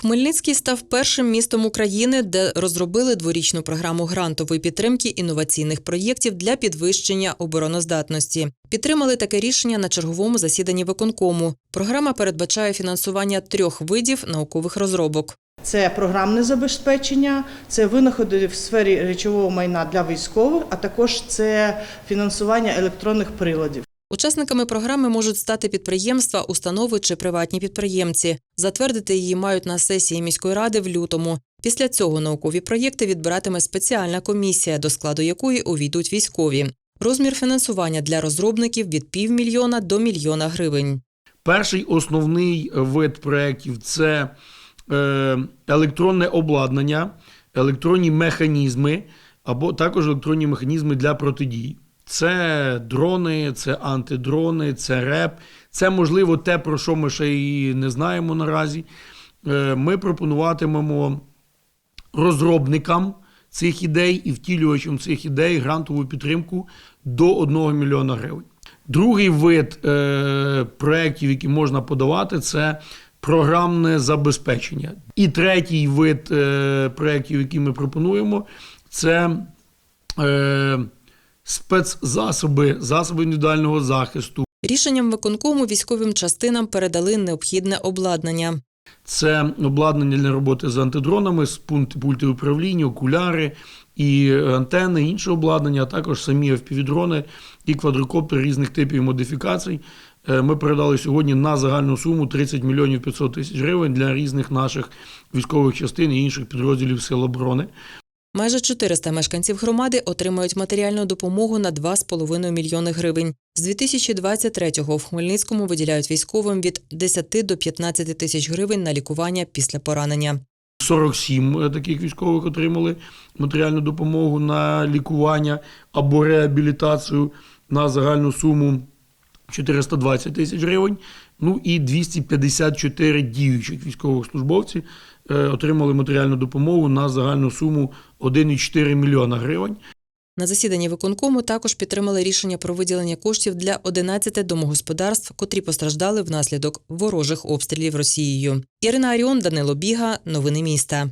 Хмельницький став першим містом України, де розробили дворічну програму грантової підтримки інноваційних проєктів для підвищення обороноздатності. Підтримали таке рішення на черговому засіданні виконкому. Програма передбачає фінансування трьох видів наукових розробок. Це програмне забезпечення, це винаходи в сфері речового майна для військових, а також це фінансування електронних приладів. Учасниками програми можуть стати підприємства, установи чи приватні підприємці. Затвердити її мають на сесії міської ради в лютому. Після цього наукові проєкти відбиратиме спеціальна комісія, до складу якої увійдуть військові. Розмір фінансування для розробників від півмільйона до мільйона гривень. Перший основний вид проєктів це е, електронне обладнання, електронні механізми або також електронні механізми для протидії. Це дрони, це антидрони, це РЕП. Це можливо те, про що ми ще і не знаємо наразі. Е, Ми пропонуватимемо розробникам цих ідей і втілювачам цих ідей грантову підтримку до 1 мільйона гривень. Другий вид е, проєктів, які можна подавати, це програмне забезпечення. І третій вид е, проєктів, які ми пропонуємо, це е, спецзасоби, засоби індивідуального захисту. Рішенням виконкому військовим частинам передали необхідне обладнання. Це обладнання для роботи з антидронами, з пункти пульти управління, окуляри і антени, інше обладнання, а також самі FPV-дрони і квадрокоптери різних типів модифікацій. Е, Ми передали сьогодні на загальну суму 30 мільйонів 500 тисяч гривень для різних наших військових частин і інших підрозділів Сил оборони. Майже 400 мешканців громади отримають матеріальну допомогу на 2,5 мільйони гривень. З 2023-го в Хмельницькому виділяють військовим від 10 до 15 тисяч гривень на лікування після поранення. 47 таких військових отримали матеріальну допомогу на лікування або реабілітацію на загальну суму 420 тисяч гривень. Ну і 254 діючих військових службовців е, отримали матеріальну допомогу на загальну суму 1,4 мільйона гривень. На засіданні виконкому також підтримали рішення про виділення коштів для 11 домогосподарств, котрі постраждали внаслідок ворожих обстрілів Росією. Ірина Аріон, Данило Біга. Новини міста.